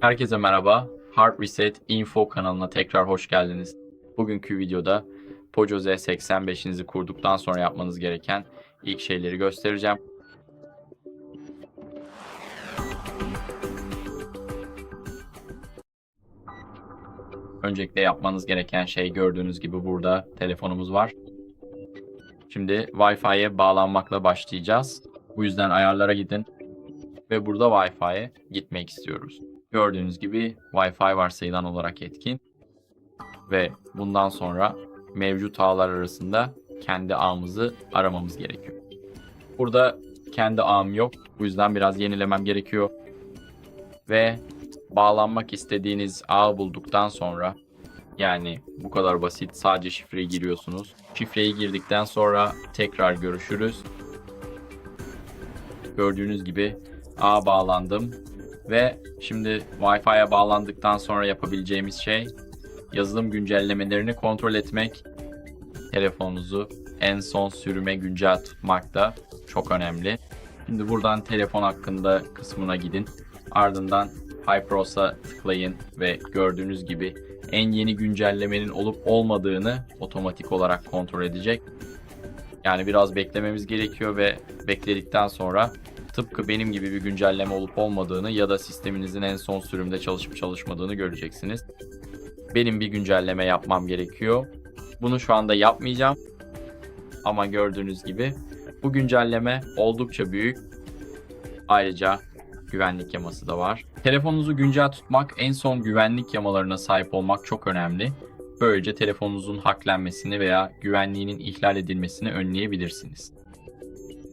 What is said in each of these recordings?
Herkese merhaba. Hard Reset Info kanalına tekrar hoş geldiniz. Bugünkü videoda Poco Z85'inizi kurduktan sonra yapmanız gereken ilk şeyleri göstereceğim. Öncelikle yapmanız gereken şey gördüğünüz gibi burada telefonumuz var. Şimdi Wi-Fi'ye bağlanmakla başlayacağız. Bu yüzden ayarlara gidin ve burada Wi-Fi'ye gitmek istiyoruz. Gördüğünüz gibi Wi-Fi varsayılan olarak etkin ve bundan sonra mevcut ağlar arasında kendi ağımızı aramamız gerekiyor. Burada kendi ağım yok. Bu yüzden biraz yenilemem gerekiyor. Ve bağlanmak istediğiniz ağı bulduktan sonra yani bu kadar basit sadece şifreyi giriyorsunuz. Şifreyi girdikten sonra tekrar görüşürüz. Gördüğünüz gibi ağa bağlandım ve şimdi Wi-Fi'ye bağlandıktan sonra yapabileceğimiz şey yazılım güncellemelerini kontrol etmek. Telefonunuzu en son sürüme güncel tutmak da çok önemli. Şimdi buradan telefon hakkında kısmına gidin. Ardından HyperOS'a tıklayın ve gördüğünüz gibi en yeni güncellemenin olup olmadığını otomatik olarak kontrol edecek. Yani biraz beklememiz gerekiyor ve bekledikten sonra tıpkı benim gibi bir güncelleme olup olmadığını ya da sisteminizin en son sürümde çalışıp çalışmadığını göreceksiniz. Benim bir güncelleme yapmam gerekiyor. Bunu şu anda yapmayacağım. Ama gördüğünüz gibi bu güncelleme oldukça büyük. Ayrıca güvenlik yaması da var. Telefonunuzu güncel tutmak, en son güvenlik yamalarına sahip olmak çok önemli. Böylece telefonunuzun hacklenmesini veya güvenliğinin ihlal edilmesini önleyebilirsiniz.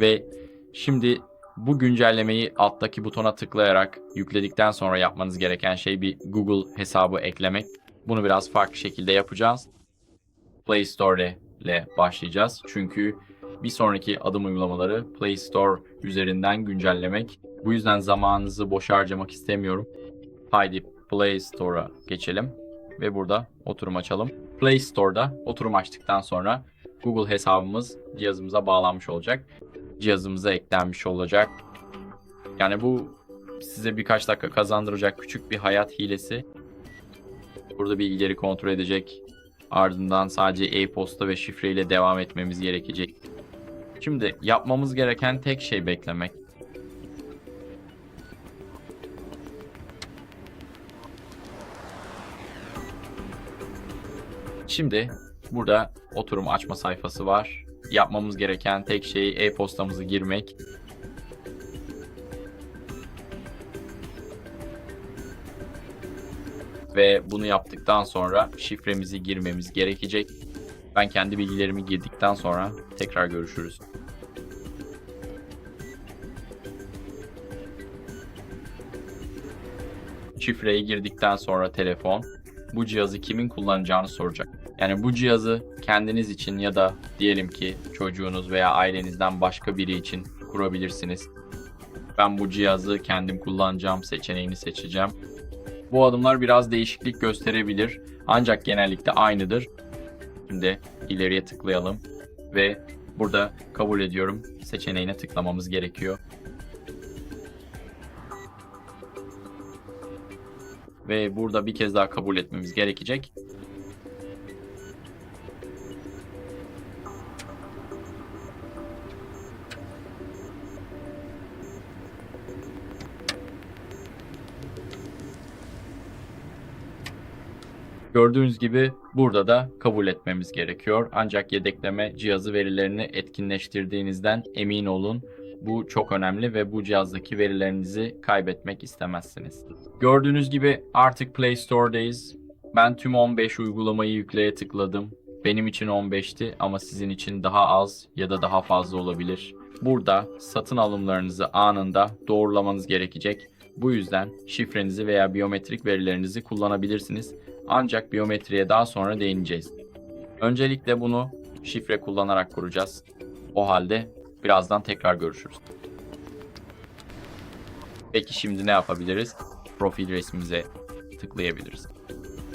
Ve şimdi bu güncellemeyi alttaki butona tıklayarak yükledikten sonra yapmanız gereken şey bir Google hesabı eklemek. Bunu biraz farklı şekilde yapacağız. Play Store ile başlayacağız. Çünkü bir sonraki adım uygulamaları Play Store üzerinden güncellemek. Bu yüzden zamanınızı boş harcamak istemiyorum. Haydi Play Store'a geçelim ve burada oturum açalım. Play Store'da oturum açtıktan sonra Google hesabımız cihazımıza bağlanmış olacak. Cihazımıza eklenmiş olacak. Yani bu size birkaç dakika kazandıracak küçük bir hayat hilesi. Burada bilgileri kontrol edecek. Ardından sadece e-posta ve şifreyle devam etmemiz gerekecek. Şimdi yapmamız gereken tek şey beklemek. Şimdi burada oturum açma sayfası var. Yapmamız gereken tek şey e-postamızı girmek. Ve bunu yaptıktan sonra şifremizi girmemiz gerekecek. Ben kendi bilgilerimi girdikten sonra tekrar görüşürüz. Şifreyi girdikten sonra telefon bu cihazı kimin kullanacağını soracak. Yani bu cihazı kendiniz için ya da diyelim ki çocuğunuz veya ailenizden başka biri için kurabilirsiniz. Ben bu cihazı kendim kullanacağım seçeneğini seçeceğim. Bu adımlar biraz değişiklik gösterebilir ancak genellikle aynıdır. Şimdi ileriye tıklayalım ve burada kabul ediyorum seçeneğine tıklamamız gerekiyor. Ve burada bir kez daha kabul etmemiz gerekecek. Gördüğünüz gibi burada da kabul etmemiz gerekiyor. Ancak yedekleme cihazı verilerini etkinleştirdiğinizden emin olun. Bu çok önemli ve bu cihazdaki verilerinizi kaybetmek istemezsiniz. Gördüğünüz gibi artık Play Store'dayız. Ben tüm 15 uygulamayı yükleye tıkladım. Benim için 15'ti ama sizin için daha az ya da daha fazla olabilir. Burada satın alımlarınızı anında doğrulamanız gerekecek. Bu yüzden şifrenizi veya biyometrik verilerinizi kullanabilirsiniz. Ancak biyometriye daha sonra değineceğiz. Öncelikle bunu şifre kullanarak kuracağız. O halde birazdan tekrar görüşürüz. Peki şimdi ne yapabiliriz? Profil resmimize tıklayabiliriz.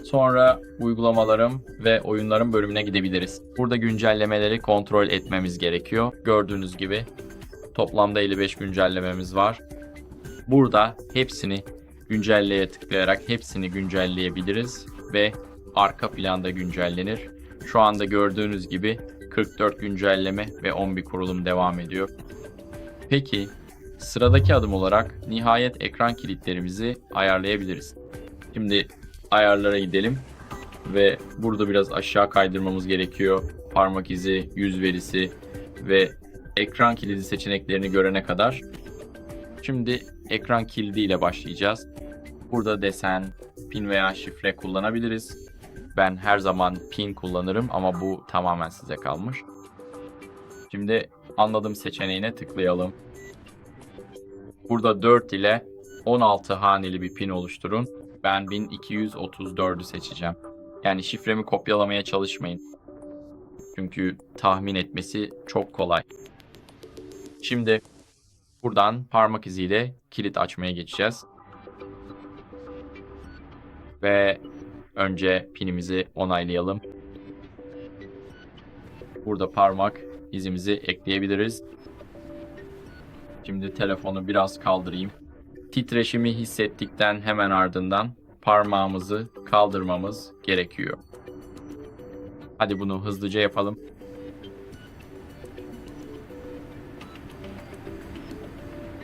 Sonra uygulamalarım ve oyunlarım bölümüne gidebiliriz. Burada güncellemeleri kontrol etmemiz gerekiyor. Gördüğünüz gibi toplamda 55 güncellememiz var. Burada hepsini güncelleye tıklayarak hepsini güncelleyebiliriz ve arka planda güncellenir. Şu anda gördüğünüz gibi 44 güncelleme ve 11 kurulum devam ediyor. Peki sıradaki adım olarak nihayet ekran kilitlerimizi ayarlayabiliriz. Şimdi ayarlara gidelim ve burada biraz aşağı kaydırmamız gerekiyor. Parmak izi, yüz verisi ve ekran kilidi seçeneklerini görene kadar. Şimdi ekran kilidi ile başlayacağız. Burada desen, pin veya şifre kullanabiliriz. Ben her zaman pin kullanırım ama bu tamamen size kalmış. Şimdi anladım seçeneğine tıklayalım. Burada 4 ile 16 haneli bir pin oluşturun. Ben 1234'ü seçeceğim. Yani şifremi kopyalamaya çalışmayın. Çünkü tahmin etmesi çok kolay. Şimdi buradan parmak iziyle kilit açmaya geçeceğiz. Ve önce pinimizi onaylayalım. Burada parmak izimizi ekleyebiliriz. Şimdi telefonu biraz kaldırayım. Titreşimi hissettikten hemen ardından parmağımızı kaldırmamız gerekiyor. Hadi bunu hızlıca yapalım.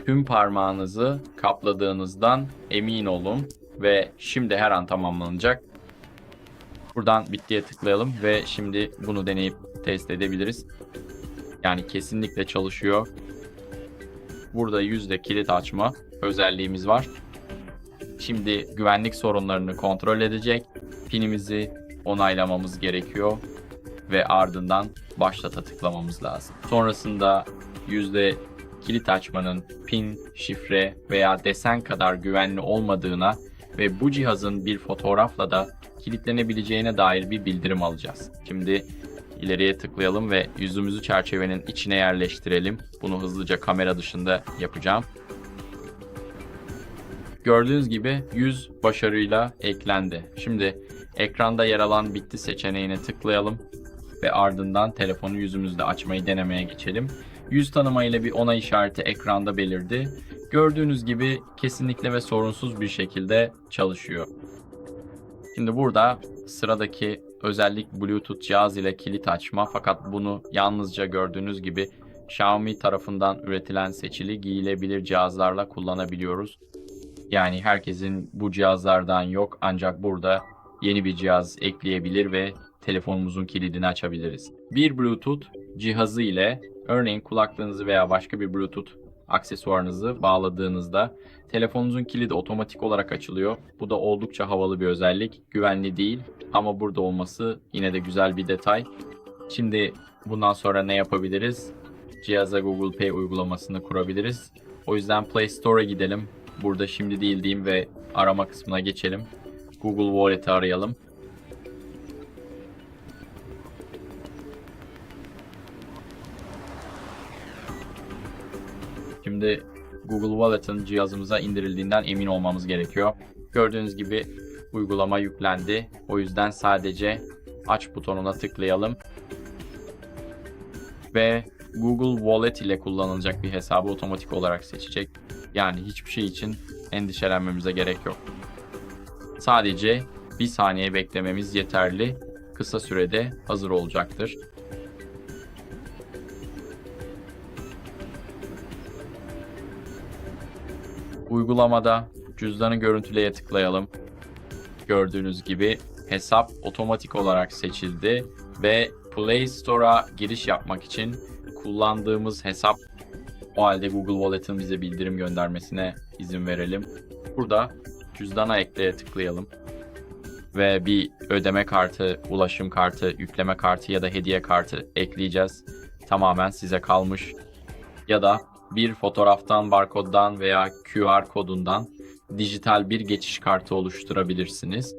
Tüm parmağınızı kapladığınızdan emin olun ve şimdi her an tamamlanacak. Buradan bittiye tıklayalım ve şimdi bunu deneyip test edebiliriz. Yani kesinlikle çalışıyor. Burada yüzde kilit açma özelliğimiz var. Şimdi güvenlik sorunlarını kontrol edecek. Pinimizi onaylamamız gerekiyor ve ardından başlata tıklamamız lazım. Sonrasında yüzde kilit açmanın pin, şifre veya desen kadar güvenli olmadığına ve bu cihazın bir fotoğrafla da kilitlenebileceğine dair bir bildirim alacağız. Şimdi ileriye tıklayalım ve yüzümüzü çerçevenin içine yerleştirelim. Bunu hızlıca kamera dışında yapacağım. Gördüğünüz gibi yüz başarıyla eklendi. Şimdi ekranda yer alan bitti seçeneğine tıklayalım ve ardından telefonu yüzümüzle açmayı denemeye geçelim. Yüz tanıma ile bir onay işareti ekranda belirdi. Gördüğünüz gibi kesinlikle ve sorunsuz bir şekilde çalışıyor. Şimdi burada sıradaki özellik Bluetooth cihaz ile kilit açma fakat bunu yalnızca gördüğünüz gibi Xiaomi tarafından üretilen seçili giyilebilir cihazlarla kullanabiliyoruz. Yani herkesin bu cihazlardan yok ancak burada yeni bir cihaz ekleyebilir ve telefonumuzun kilidini açabiliriz. Bir Bluetooth cihazı ile örneğin kulaklığınızı veya başka bir Bluetooth aksesuarınızı bağladığınızda telefonunuzun kilidi otomatik olarak açılıyor. Bu da oldukça havalı bir özellik. Güvenli değil ama burada olması yine de güzel bir detay. Şimdi bundan sonra ne yapabiliriz? Cihaza Google Pay uygulamasını kurabiliriz. O yüzden Play Store'a gidelim. Burada şimdi değil diyeyim ve arama kısmına geçelim. Google Wallet'i arayalım. Şimdi Google Wallet'ın cihazımıza indirildiğinden emin olmamız gerekiyor. Gördüğünüz gibi uygulama yüklendi. O yüzden sadece aç butonuna tıklayalım. Ve Google Wallet ile kullanılacak bir hesabı otomatik olarak seçecek. Yani hiçbir şey için endişelenmemize gerek yok. Sadece bir saniye beklememiz yeterli. Kısa sürede hazır olacaktır. Uygulamada cüzdanı görüntüleye tıklayalım. Gördüğünüz gibi hesap otomatik olarak seçildi ve Play Store'a giriş yapmak için kullandığımız hesap o halde Google Wallet'ın bize bildirim göndermesine izin verelim. Burada cüzdana ekleye tıklayalım. Ve bir ödeme kartı, ulaşım kartı, yükleme kartı ya da hediye kartı ekleyeceğiz. Tamamen size kalmış. Ya da bir fotoğraftan, barkoddan veya QR kodundan dijital bir geçiş kartı oluşturabilirsiniz.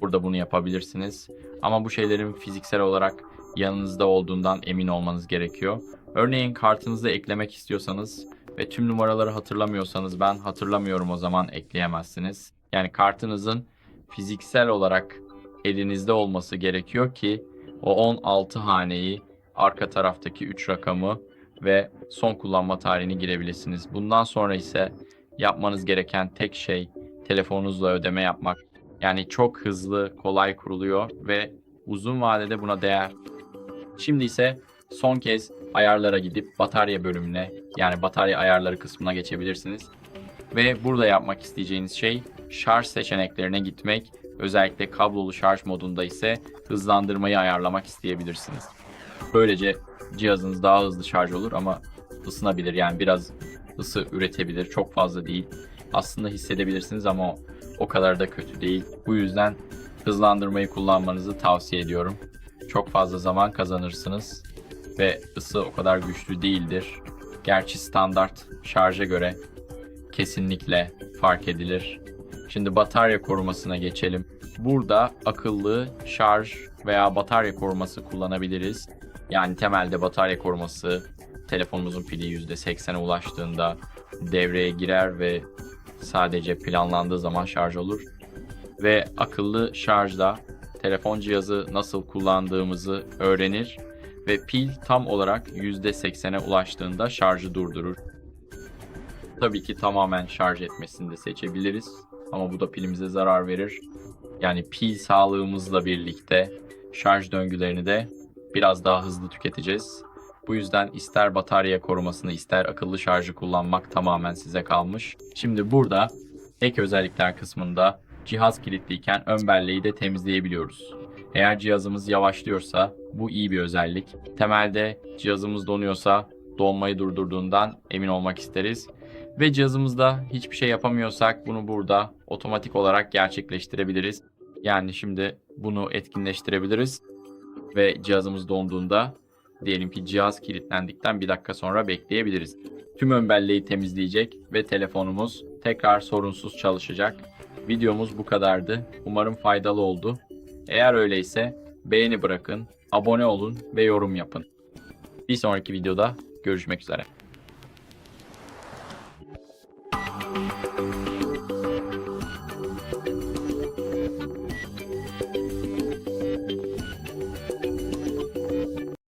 Burada bunu yapabilirsiniz. Ama bu şeylerin fiziksel olarak yanınızda olduğundan emin olmanız gerekiyor. Örneğin kartınızı eklemek istiyorsanız ve tüm numaraları hatırlamıyorsanız ben hatırlamıyorum o zaman ekleyemezsiniz. Yani kartınızın fiziksel olarak elinizde olması gerekiyor ki o 16 haneyi arka taraftaki 3 rakamı ve son kullanma tarihini girebilirsiniz. Bundan sonra ise yapmanız gereken tek şey telefonunuzla ödeme yapmak. Yani çok hızlı, kolay kuruluyor ve uzun vadede buna değer. Şimdi ise son kez ayarlara gidip batarya bölümüne yani batarya ayarları kısmına geçebilirsiniz. Ve burada yapmak isteyeceğiniz şey şarj seçeneklerine gitmek. Özellikle kablolu şarj modunda ise hızlandırmayı ayarlamak isteyebilirsiniz. Böylece cihazınız daha hızlı şarj olur ama ısınabilir yani biraz ısı üretebilir. Çok fazla değil. Aslında hissedebilirsiniz ama o, o kadar da kötü değil. Bu yüzden hızlandırmayı kullanmanızı tavsiye ediyorum. Çok fazla zaman kazanırsınız ve ısı o kadar güçlü değildir. Gerçi standart şarja göre kesinlikle fark edilir. Şimdi batarya korumasına geçelim. Burada akıllı şarj veya batarya koruması kullanabiliriz. Yani temelde batarya koruması telefonumuzun pili %80'e ulaştığında devreye girer ve sadece planlandığı zaman şarj olur. Ve akıllı şarjda telefon cihazı nasıl kullandığımızı öğrenir ve pil tam olarak %80'e ulaştığında şarjı durdurur. Tabii ki tamamen şarj etmesini de seçebiliriz ama bu da pilimize zarar verir. Yani pil sağlığımızla birlikte şarj döngülerini de biraz daha hızlı tüketeceğiz. Bu yüzden ister batarya korumasını ister akıllı şarjı kullanmak tamamen size kalmış. Şimdi burada ek özellikler kısmında cihaz kilitliyken ön belleği de temizleyebiliyoruz. Eğer cihazımız yavaşlıyorsa bu iyi bir özellik. Temelde cihazımız donuyorsa donmayı durdurduğundan emin olmak isteriz. Ve cihazımızda hiçbir şey yapamıyorsak bunu burada otomatik olarak gerçekleştirebiliriz. Yani şimdi bunu etkinleştirebiliriz ve cihazımız donduğunda diyelim ki cihaz kilitlendikten bir dakika sonra bekleyebiliriz. Tüm ön belleği temizleyecek ve telefonumuz tekrar sorunsuz çalışacak. Videomuz bu kadardı. Umarım faydalı oldu. Eğer öyleyse beğeni bırakın, abone olun ve yorum yapın. Bir sonraki videoda görüşmek üzere.